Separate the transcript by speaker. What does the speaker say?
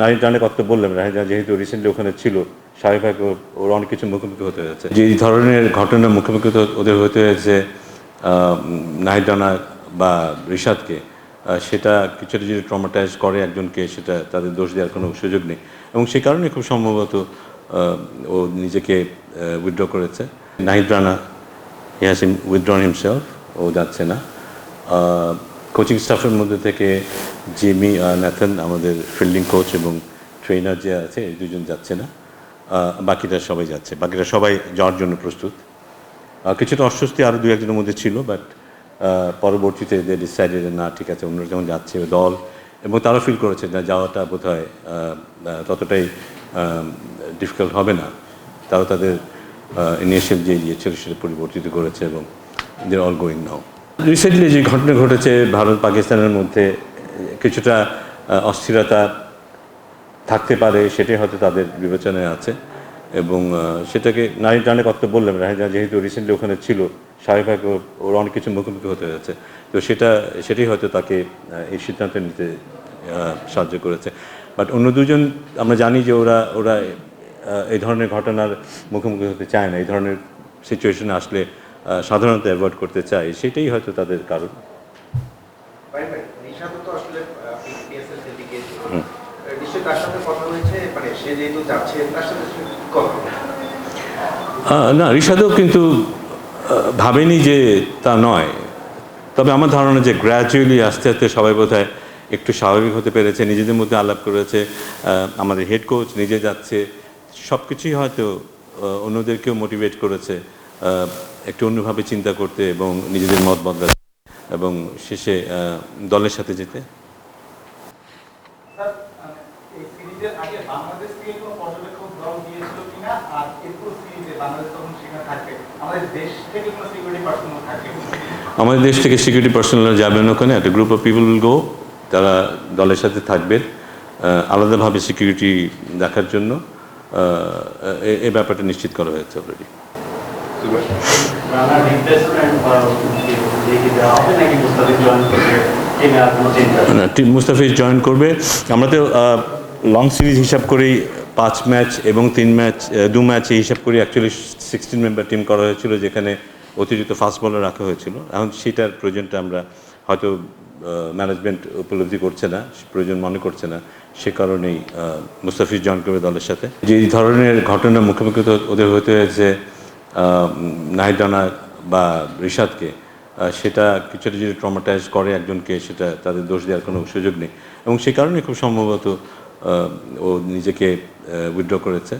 Speaker 1: নারী টানে কত বললাম রাহিদা যেহেতু রিসেন্টলি ওখানে ছিল স্বাভাবিক ওর অনেক কিছু মুখোমুখি হতে হয়েছে। যে এই ধরনের ঘটনার মুখোমুখি ওদের হতে হয়েছে নাহিদ রানা বা রিশাদকে সেটা কিছুটা যদি ট্রমাটাইজ করে একজনকে, সেটা তাদের দোষ দেওয়ার কোনো সুযোগ নেই। এবং সে কারণে খুব সম্ভবত ও নিজেকে উইথড্র করেছে। Nahid Rana he has withdrawn himself ও যাচ্ছে না। কোচিং স্টাফের মধ্যে থেকে জিমি ন্যাথন আমাদের ফিল্ডিং কোচ এবং ট্রেনার যে আছে, এই দুজন যাচ্ছে না। বাকিরা সবাই যাচ্ছে। বাকিরা সবাই যাওয়ার জন্য প্রস্তুত। কিছুটা অস্বস্তি আরও দু একজনের মধ্যে ছিল বাট পরবর্তীতে যে ডিসাইডেড না, ঠিক আছে অন্যরা যেমন যাচ্ছে দল। এবং তারা ফিল করেছে না, যাওয়াটা বোধ হয় ততটাই ডিফিকাল্ট হবে না। তারা তাদের ইনিশিয়াল যে ইয়ে ছিল, সেটা পরিবর্তিত করেছে এবং they all going now recently যে ঘটনা ঘটেছে ভারত পাকিস্তানের মধ্যে, কিছুটা অস্থিরতা থাকতে পারে, সেটাই হয়তো তাদের বিবেচনায় আছে। এবং সেটাকে নারী টানে কথা বললাম রাহিদা যেহেতু রিসেন্টলি ওখানে ছিল স্বাভাবিক ওর- অনেক কিছু মুখোমুখি হতে হয়েছে তো সেটা, সেটাই হয়তো তাকে এই সিদ্ধান্ত নিতে সাহায্য করেছে। বাট অন্য দুজন, আমরা জানি যে ওরা ওরা এই ধরনের ঘটনার মুখোমুখি হতে চায় না। এই ধরনের সিচুয়েশনে আসলে সাধারণত অ্যাভয়েড করতে চায় সেটাই হয়তো তাদের কারণ।
Speaker 2: মানে
Speaker 1: না ঋষাদও কিন্তু ভাবেনি যে তা নয়। তবে আমার ধারণা যে গ্র্যাজুয়ালি আস্তে আস্তে সবাই বোধ একটু স্বাভাবিক হতে পেরেছে নিজেদের মধ্যে আলাপ করেছে আমাদের হেড কোচ নিজে যাচ্ছে সব কিছুই হয়তো অন্যদেরকেও মোটিভেট করেছে একটু অন্যভাবে চিন্তা করতে এবং নিজেদের মত বদলাতে এবং শেষে দলের সাথে যেতে।
Speaker 3: থাকবে। আমাদের দেশ থেকে সিকিউরিটি পার্সোনাল থাকবে
Speaker 1: আমাদের দেশ থেকে সিকিউরিটি পার্সোনাল যাবেন ওখানে। একটা group of people will go তারা দলের সাথে থাকবে আহ, আলাদাভাবে সিকিউরিটি দেখার জন্য। এ- এই ব্যাপারটা নিশ্চিত করা হয়েছে অলরেডি
Speaker 4: মুস্তাফিজ জয়েন করবে টিম
Speaker 1: মুস্তাফিজ জয়েন করবে। আমরা তো লং সিরিজ হিসাব করেই পাঁচ ম্যাচ এবং তিন ম্যাচ দু ম্যাচ এই হিসাব করে। অ্যাকচুয়ালি সিক্সটিন মেম্বার টিম করা হয়েছিল যেখানে অতিরিক্ত ফাস্ট বলার রাখা হয়েছিল। এখন সেটার প্রয়োজনটা আমরা হয়তো ম্যানেজমেন্ট উপলব্ধি করছে না প্রয়োজন মনে করছে না। সে কারণেই মুস্তাফিজ জয়েন করবে দলের সাথে। যে এই ধরনের ঘটনার মুখোমুখি ওদের হতে হয়েছে আহ, নাহিদ রানা বা রিশাদকে সেটা কিছুটা যদি ট্রমাটাইজ করে একজনকে সেটা তাদের দোষ দেওয়ার কোনো সুযোগ নেই। এবং সে কারণে খুব সম্ভবত ও নিজেকে উইথড্র করেছে।